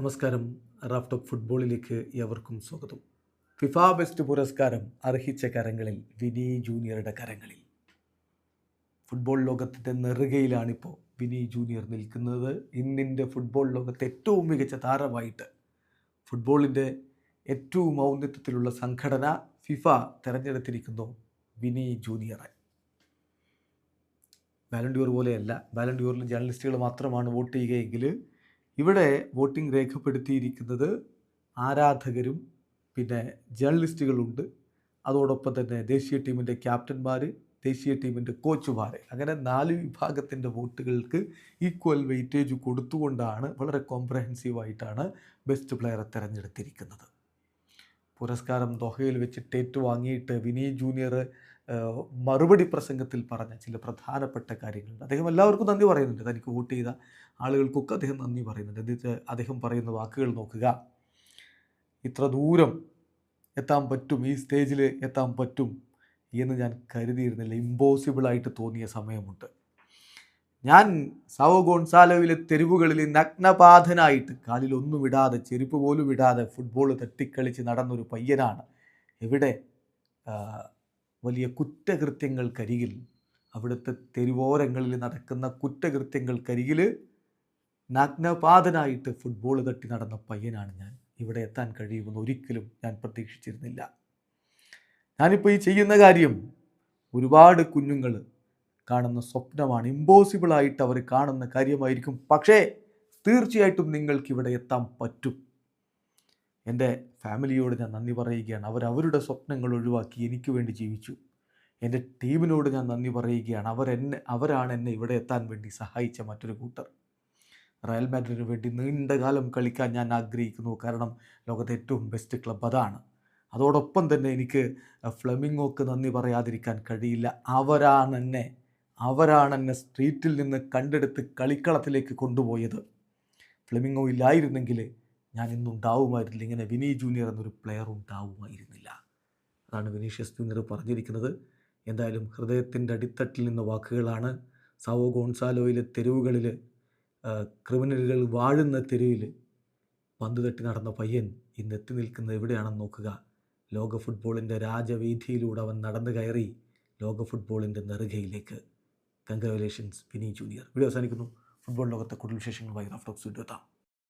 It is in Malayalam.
നമസ്കാരം. റാഫ് ടോക്ക് ഫുട്ബോളിലേക്ക് എവർക്കും സ്വാഗതം. ഫിഫ ബെസ്റ്റ് പുരസ്കാരം അർഹിച്ച കരങ്ങളിൽ വിനി ജൂനിയറുടെ കരങ്ങളിൽ. ഫുട്ബോൾ ലോകത്തിന്റെ നെറുകയിലാണിപ്പോൾ വിനി ജൂനിയർ നിൽക്കുന്നത്. ഇന്നിന്റെ ഫുട്ബോൾ ലോകത്തെ ഏറ്റവും മികച്ച താരമായിട്ട് ഫുട്ബോളിന്റെ ഏറ്റവും ഔന്നിത്യത്തിലുള്ള സംഘടന ഫിഫ തിരഞ്ഞെടുത്തിരിക്കുന്നു വിനി ജൂനിയറെ. ബാലൻഡ്യൂർ പോലെയല്ല ബാലൻഡ്യൂറിൽ ജേർണലിസ്റ്റുകൾ മാത്രമാണ് വോട്ട് ചെയ്യുകയെങ്കിൽ ഇവിടെ വോട്ടിംഗ് രേഖപ്പെടുത്തിയിരിക്കുന്നത് ആരാധകരും പിന്നെ ജേർണലിസ്റ്റുകളുണ്ട് അതോടൊപ്പം തന്നെ ദേശീയ ടീമിന്റെ ക്യാപ്റ്റന്മാർ ദേശീയ ടീമിന്റെ കോച്ചുമാർ അങ്ങനെ നാല് വിഭാഗത്തിന്റെ വോട്ടുകൾക്ക് ഈക്വൽ വെയിറ്റേജ് കൊടുത്തുകൊണ്ടാണ് വളരെ കോംപ്രഹെൻസീവായിട്ടാണ് ബെസ്റ്റ് പ്ലെയറെ തിരഞ്ഞെടുത്തിരിക്കുന്നത്. പുരസ്കാരം ദോഹയിൽ വെച്ചിട്ട് ഏറ്റുവാങ്ങിയിട്ട് വിനീത് ജൂനിയർ മറുപടി പ്രസംഗത്തിൽ പറഞ്ഞ ചില പ്രധാനപ്പെട്ട കാര്യങ്ങളുണ്ട്. അദ്ദേഹം എല്ലാവർക്കും നന്ദി പറയുന്നുണ്ട്. തനിക്ക് വോട്ട് ചെയ്ത ആളുകൾക്കൊക്കെ അദ്ദേഹം നന്ദി പറയുന്നുണ്ട്. എന്നിട്ട് അദ്ദേഹം പറയുന്ന വാക്കുകൾ നോക്കുക. ഇത്ര ദൂരം എത്താൻ പറ്റും ഈ സ്റ്റേജിൽ എത്താൻ പറ്റും എന്ന് ഞാൻ കരുതിയിരുന്നില്ല. ഇമ്പോസിബിളായിട്ട് തോന്നിയ സമയമുണ്ട്. ഞാൻ സാവോ ഗോൺസാലോയിലെ തെരുവുകളിൽ നഗ്നപാതനായിട്ട് കാലിലൊന്നും ഇടാതെ ചെരുപ്പ് പോലും ഇടാതെ ഫുട്ബോൾ തട്ടിക്കളിച്ച് നടന്നൊരു പയ്യനാണ്. എവിടെ? വലിയ കുറ്റകൃത്യങ്ങൾക്കരികിൽ അവിടുത്തെ തെരുവോരങ്ങളിൽ നടക്കുന്ന കുറ്റകൃത്യങ്ങൾക്കരികിൽ നഗ്നപാതനായിട്ട് ഫുട്ബോൾ തട്ടി നടന്ന പയ്യനാണ് ഞാൻ. ഇവിടെ എത്താൻ കഴിയുമെന്ന് ഒരിക്കലും ഞാൻ പ്രതീക്ഷിച്ചിരുന്നില്ല. ഞാനിപ്പോൾ ഈ ചെയ്യുന്ന കാര്യം ഒരുപാട് കുഞ്ഞുങ്ങൾ കാണുന്ന സ്വപ്നമാണ്. ഇമ്പോസിബിളായിട്ട് അവർ കാണുന്ന കാര്യമായിരിക്കും. പക്ഷേ തീർച്ചയായിട്ടും നിങ്ങൾക്ക് ഇവിടെ എത്താൻ പറ്റും. എന്റെ ഫാമിലിയോട് ഞാൻ നന്ദി പറയുകയാണ്. അവർ അവരുടെ സ്വപ്നങ്ങൾ ഒഴിവാക്കി എനിക്ക് വേണ്ടി ജീവിച്ചു. എന്റെ ടീമിനോട് ഞാൻ നന്ദി പറയുകയാണ്. അവർ എന്നെ അവരാണ് എന്നെ ഇവിടെ എത്താൻ വേണ്ടി സഹായിച്ച മറ്റൊരു കൂട്ടർ. റയൽ മാഡ്രിഡിന് വേണ്ടി നീണ്ടകാലം കളിക്കാൻ ഞാൻ ആഗ്രഹിക്കുന്നു. കാരണം ലോകത്തെ ഏറ്റവും ബെസ്റ്റ് ക്ലബ് അതാണ്. അതോടൊപ്പം തന്നെ എനിക്ക് ഫ്ലമിങ്ങോക്ക് നന്ദി പറയാതിരിക്കാൻ കഴിയില്ല. അവരാണ് എന്നെ അവരാണ് എന്നെ സ്ട്രീറ്റിൽ നിന്ന് കണ്ടെടുത്ത് കളിക്കളത്തിലേക്ക് കൊണ്ടുപോയത്. ഫ്ലമിങ്ങോ ഇല്ലായിരുന്നെങ്കിൽ ഞാൻ ഇന്നുണ്ടാവുമായിരുന്നില്ല ഇങ്ങനെ വിനി ജൂനിയർ എന്നൊരു പ്ലെയർ ഉണ്ടാവുമായിരുന്നില്ല. അതാണ് വിനീഷ്യസ് ജൂനിയർ പറഞ്ഞിരിക്കുന്നത്. എന്തായാലും ഹൃദയത്തിന്റെ അടിത്തട്ടിൽ നിന്ന വാക്കുകളാണ് സാവോ ഗോൺസാലോയിലെ തെരുവുകളിൽ ക്രിമിനലുകൾ വാഴുന്ന തെരുവിൽ പന്ത് തട്ടി നടന്ന പയ്യൻ ഇന്ന് എത്തി നിൽക്കുന്നത് എവിടെയാണെന്ന് നോക്കുക. ലോക ഫുട്ബോളിന്റെ രാജവീഥിയിലൂടെ അവൻ നടന്നു കയറി ലോക ഫുട്ബോളിന്റെ നെറുകയിലേക്ക്. Congratulations Vini junior. വീഡിയോ അവസാനിക്കുന്നു. ഫുട്ബോൾ ലോകത്തെ കൂടുതൽ വിശേഷങ്ങളുമായി റഫ്ലോക്സ് വീഡിയോ എത്താം